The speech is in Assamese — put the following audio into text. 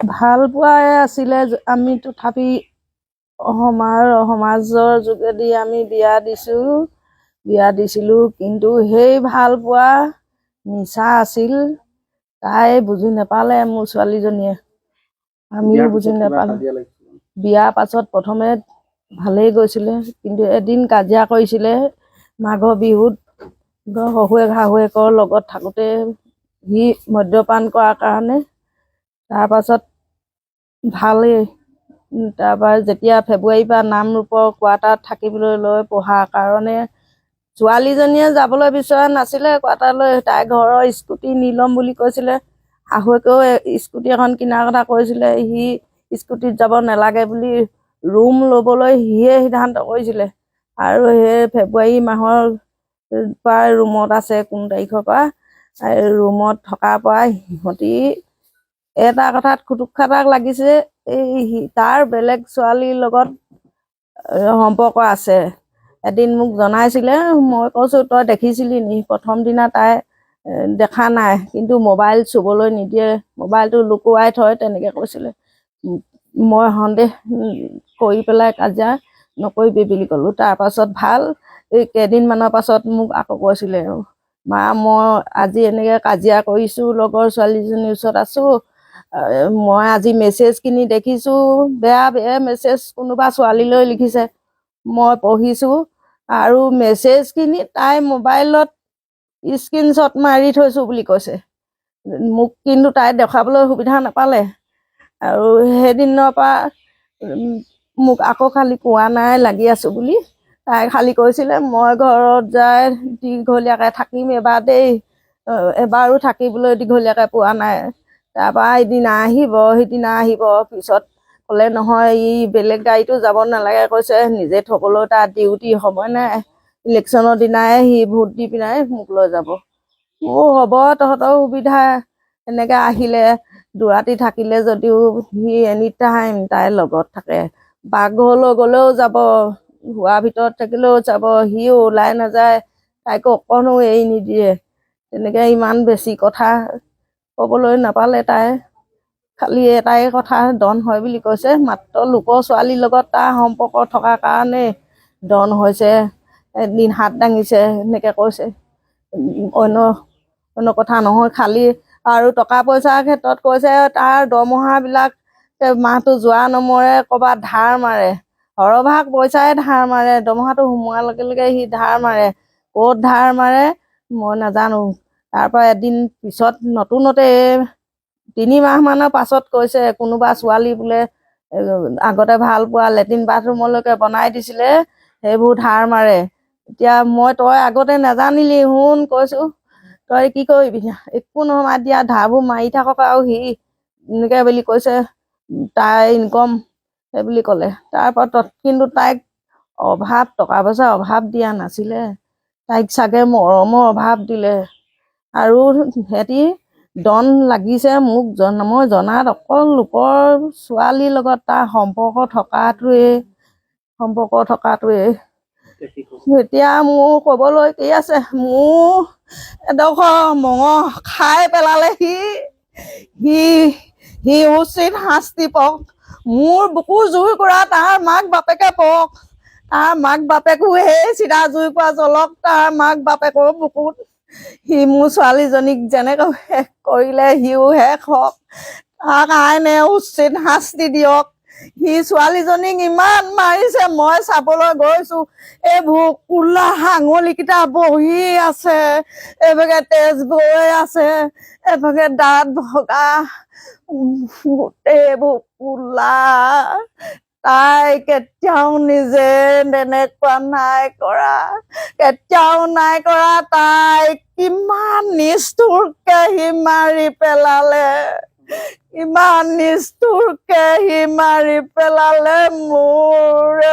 ভাল পোৱাই আছিলে আমি তথাপি সমাজ সমাজৰ যোগেদি আমি বিয়া দিছোঁ বিয়া দিছিলোঁ কিন্তু সেই ভাল পোৱা মিছা আছিল তাই বুজি নাপালে মোৰ ছোৱালীজনীয়ে আমিও বুজি নাপালোঁ? বিয়াৰ পাছত প্ৰথমে ভালেই গৈছিলে কিন্তু এদিন কাজিয়া কৰিছিলে মাঘৰ বিহুত শহুৱেক শাহুৱেকৰ লগত থাকোঁতে সি মদ্যপান কৰাৰ কাৰণে তাৰপাছত ভালেই। তাৰপৰা যেতিয়া ফেব্ৰুৱাৰীৰ পৰা নামৰূপৰ কোৱাৰ্টাৰত থাকিবলৈ লৈ পঢ়াৰ কাৰণে ছোৱালীজনীয়ে যাবলৈ বিচৰা নাছিলে কোৱাৰ্টাৰলৈ তাই ঘৰৰ স্কুটি নি ল'ম বুলি কৈছিলে। শাহুৱেকেও স্কুটি এখন কিনাৰ কথা কৈছিলে সি স্কুটিত যাব নালাগে বুলি ৰুম ল'বলৈ সিয়ে সিদ্ধান্ত কৰিছিলে। আৰু সেই ফেব্ৰুৱাৰী মাহৰ পৰা ৰুমত আছে কোন তাৰিখৰ পৰা ৰুমত থকাৰ পৰা সিহঁতি এটা কথাত খুটুক খাটাক লাগিছে এই তাৰ বেলেগ ছোৱালীৰ লগত সম্পৰ্ক আছে। এদিন মোক জনাইছিলে মই কৈছোঁ তই দেখিছিলি নি? প্ৰথম দিনা তাই দেখা নাই কিন্তু মোবাইল চুবলৈ নিদিয়ে মোবাইলটো লুকুৱাই থয় তেনেকৈ কৈছিলে। মই সন্দেহ কৰি পেলাই কাজিয়া নকৰিবি বুলি ক'লোঁ। তাৰপাছত ভাল এই কেইদিনমানৰ পাছত মোক আকৌ কৈছিলে মা মই আজি এনেকৈ কাজিয়া কৰিছোঁ লগৰ ছোৱালীজনীৰ ওচৰত আছোঁ মই আজি মেছেজখিনি দেখিছোঁ বেয়া বেয়া মেছেজ কোনোবা ছোৱালীলৈ লিখিছে। মই পঢ়িছোঁ আৰু মেছেজখিনি তাই মোবাইলত স্ক্ৰীনশ্বট মাৰি থৈছোঁ বুলি কৈছে। মোক কিন্তু তাই দেখাবলৈ সুবিধা নাপালে। আৰু সেইদিনৰ পৰা মোক আকৌ খালি পোৱা নাই লাগি আছোঁ বুলি তাই খালি কৈছিলে মই ঘৰত যাই দীঘলীয়াকৈ থাকিম এবাৰ দেই। এবাৰো থাকিবলৈ দীঘলীয়াকৈ পোৱা নাই। তাৰপৰা এদিনা আহিব সিদিনা আহিব পিছত ক'লে নহয় ই বেলেগ গাড়ীতো যাব নালাগে কৈছে নিজে থ'বলৈ তাৰ ডিউটি সময় নাই ইলেকশ্যনৰ দিনাই সি ভোট দি পিনাই মোক লৈ যাব। মোৰ হ'ব তহঁতৰ সুবিধা এনেকৈ আহিলে দুৰাতি থাকিলে যদিও সি এনি টাইম তাইৰ লগত থাকে। পাকঘৰলৈ গ'লেও যাব শোৱাৰ ভিতৰত থাকিলেও যাব সিও ওলাই নাযায় তাইকো অকণো এৰি নিদিয়ে। তেনেকৈ ইমান বেছি কথা ক'বলৈ নাপালে তাই। খালি এটাই কথা ডন হয় বুলি কৈছে। মাত্ৰ লোকৰ ছোৱালীৰ লগত তাৰ সম্পৰ্ক থকাৰ কাৰণে ডন হৈছে। এদিন হাত দাঙিছে এনেকৈ কৈছে। অন্য অন্য কথা নহয় খালী আৰু টকা পইচাৰ ক্ষেত্ৰত কৈছে তাৰ দৰমহাবিলাক মাহটো যোৱা নমৰে ক'ৰবাত ধাৰ মাৰে। সৰহভাগ পইচাই ধাৰ মাৰে। দৰমহাটো সোমোৱাৰ লগে লগে সি ধাৰ মাৰে। ক'ত ধাৰ মাৰে? মই নাজানো। তাৰপৰা এদিন পিছত নতুনতে তিনিমাহমানৰ পাছত কৈছে কোনোবা ছোৱালী বোলে আগতে ভাল পোৱা লেট্ৰিন বাথৰুমলৈকে বনাই দিছিলে সেইবোৰ ধাৰ মাৰে। এতিয়া মই তই আগতে নাজানিলি শুন কৈছোঁ তই কি কৰিবি? একো নহয় দিয়া ধাৰবোৰ মাৰি থাকক আৰু সি এনেকৈ বুলি কৈছে তাই ইনকম সেই বুলি ক'লে। তাৰপৰা কিন্তু তাইক অভাৱ টকা পইচাৰ অভাৱ দিয়া নাছিলে। তাইক চাগে মৰমৰ অভাৱ দিলে। আৰু সিহঁতি ডন লাগিছে মোক মই জনাত অকল লোকৰ ছোৱালীৰ লগত তাৰ সম্পৰ্ক থকাটোৱেই সম্পৰ্ক থকাটোৱেই এতিয়া মোৰ ক'বলৈ কি আছে? মোৰ এডোখৰ মঙহ খাই পেলালে সি সি সি উচিত শাস্তি পাওক মোৰ বুকু জুই কৰা তাৰ মাক বাপেকে পাওক তাৰ মাক বাপেকো সেই চিধা জুই কৰা জ্বলক তাৰ মাক বাপেকৰ বুকুত সি মোৰ ছোৱালীজনীক যেনেকৈ শেষ কৰিলে সিও শেষ হওক। তাক আইনে উচিত শাস্তি দিয়ক। সি ছোৱালীজনীক ইমান মাৰিছে মই চাবলৈ গৈছো। এইবোৰ কোলা আঙুলিকেইটা বহি আছে এইভাগে তেজ বৈ আছে এইভাগে দাঁত ভগা গোটেইবোৰ কোলা। তাই কেতিয়াও নিজে তেনেকুৱা নাই কৰা। কেতিয়াও নাই কৰা তাই কিমান নিষ্ঠুৰকে সি মাৰি পেলালে। ইমান নিষ্ঠুৰকে সি মাৰি পেলালে মোৰ।